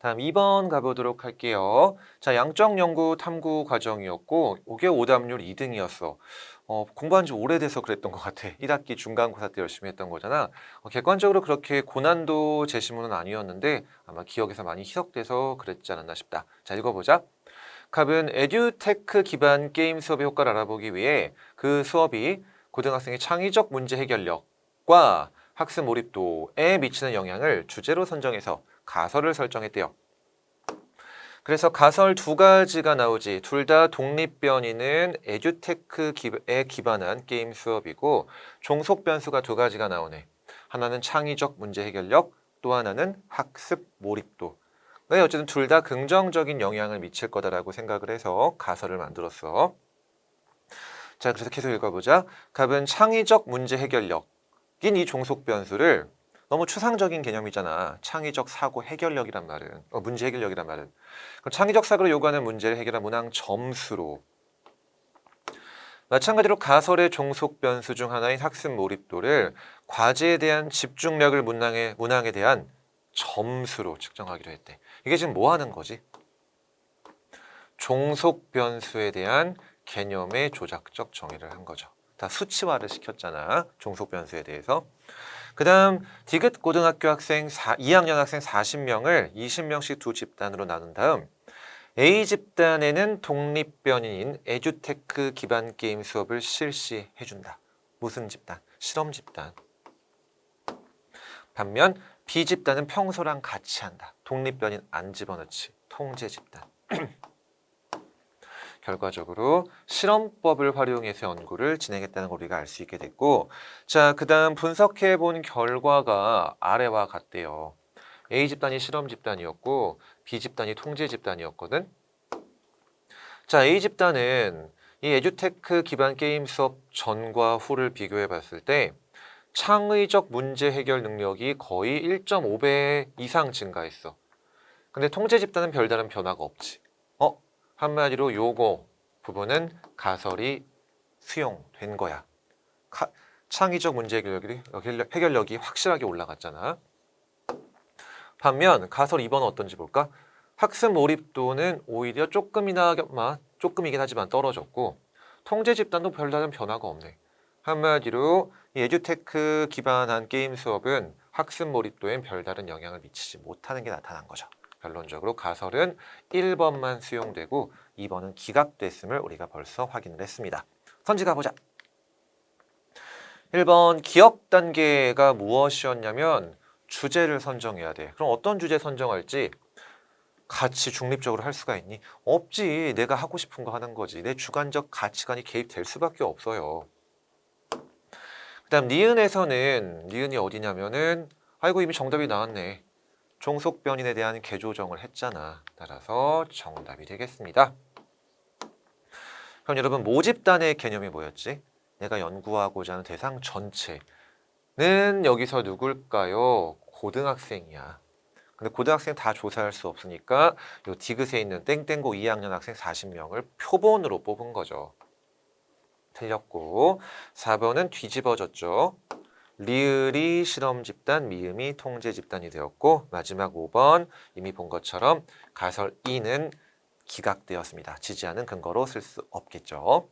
다음 2번 가보도록 할게요. 자, 양적 연구 탐구 과정이었고, 5개 오답률 2등이었어. 어, 공부한 지 오래돼서 그랬던 것 같아. 1학기 중간고사 때 열심히 했던 거잖아. 어, 객관적으로 그렇게 고난도 제시문은 아니었는데 아마 기억에서 많이 희석돼서 그랬지 않았나 싶다. 자, 읽어보자. 갑은 에듀테크 기반 게임 수업의 효과를 알아보기 위해 그 수업이 고등학생의 창의적 문제 해결력과 학습 몰입도에 미치는 영향을 주제로 선정해서 가설을 설정했대요. 그래서 가설 두 가지가 나오지 둘 다 독립변이는 에듀테크에 기반한 게임 수업이고 종속 변수가 두 가지가 나오네. 하나는 창의적 문제 해결력, 또 하나는 학습 몰입도. 네, 어쨌든 둘 다 긍정적인 영향을 미칠 거다라고 생각을 해서 가설을 만들었어. 자, 그래서 계속 읽어보자. 갑은 창의적 문제 해결력인 이 종속 변수를 너무 추상적인 개념이잖아. 창의적 사고 해결력이란 말은, 어, 문제 해결력이란 말은. 그럼 창의적 사고로 요구하는 문제를 해결한 문항 점수로. 마찬가지로 가설의 종속 변수 중 하나인 학습 몰입도를 과제에 대한 집중력을 문항에, 문항에 대한 점수로 측정하기로 했대. 이게 지금 뭐 하는 거지? 종속 변수에 대한 개념의 조작적 정의를 한 거죠. 다 수치화를 시켰잖아. 종속 변수에 대해서. 그 다음 디귿 고등학교 학생 4, 2학년 학생 40명을 20명씩 두 집단으로 나눈 다음 A 집단에는 독립변인 에듀테크 기반 게임 수업을 실시해 준다. 무슨 집단? 실험 집단. 반면 B 집단은 평소랑 같이 한다. 독립변인 안 집어넣지. 통제 집단. 결과적으로 실험법을 활용해서 연구를 진행했다는 걸 우리가 알 수 있게 됐고 자, 그다음 분석해 본 결과가 아래와 같대요. A 집단이 실험 집단이었고 B 집단이 통제 집단이었거든. 자, A 집단은 이 에듀테크 기반 게임 수업 전과 후를 비교해 봤을 때 창의적 문제 해결 능력이 거의 1.5배 이상 증가했어. 근데 통제 집단은 별다른 변화가 없지. 어? 한마디로 요거 부분은 가설이 수용된 거야. 카- 창의적 문제 해결력이, 해결력- 해결력이 확실하게 올라갔잖아. 반면 가설 2번은 어떤지 볼까? 학습 몰입도는 오히려 조금이나 마- 조금이긴 하지만 떨어졌고 통제 집단도 별다른 변화가 없네. 한마디로 이 에듀테크 기반한 게임 수업은 학습 몰입도엔 별다른 영향을 미치지 못하는 게 나타난 거죠. 결론적으로 가설은 1번만 수용되고 2번은 기각됐음을 우리가 벌써 확인을 했습니다. 선지 가보자. 1번 기업 단계가 무엇이었냐면 주제를 선정해야 돼. 그럼 어떤 주제 선정할지 같이 중립적으로 할 수가 있니? 없지. 내가 하고 싶은 거 하는 거지. 내 주관적 가치관이 개입될 수밖에 없어요. 그다음 니은에서는 니은이 어디냐면은 아이고 이미 정답이 나왔네. 종속 변인에 대한 개조정을 했잖아. 따라서 정답이 되겠습니다. 그럼 여러분 모집단의 개념이 뭐였지? 내가 연구하고자 하는 대상 전체는 여기서 누굴까요? 고등학생이야. 근데 고등학생 다 조사할 수 없으니까 요 디귿에 있는 땡땡고 2학년 학생 40명을 표본으로 뽑은 거죠. 틀렸고 4번은 뒤집어졌죠. 리을이 실험 집단, 미음이 통제 집단이 되었고 마지막 5번 이미 본 것처럼 가설 2는 기각되었습니다. 지지하는 근거로 쓸 수 없겠죠.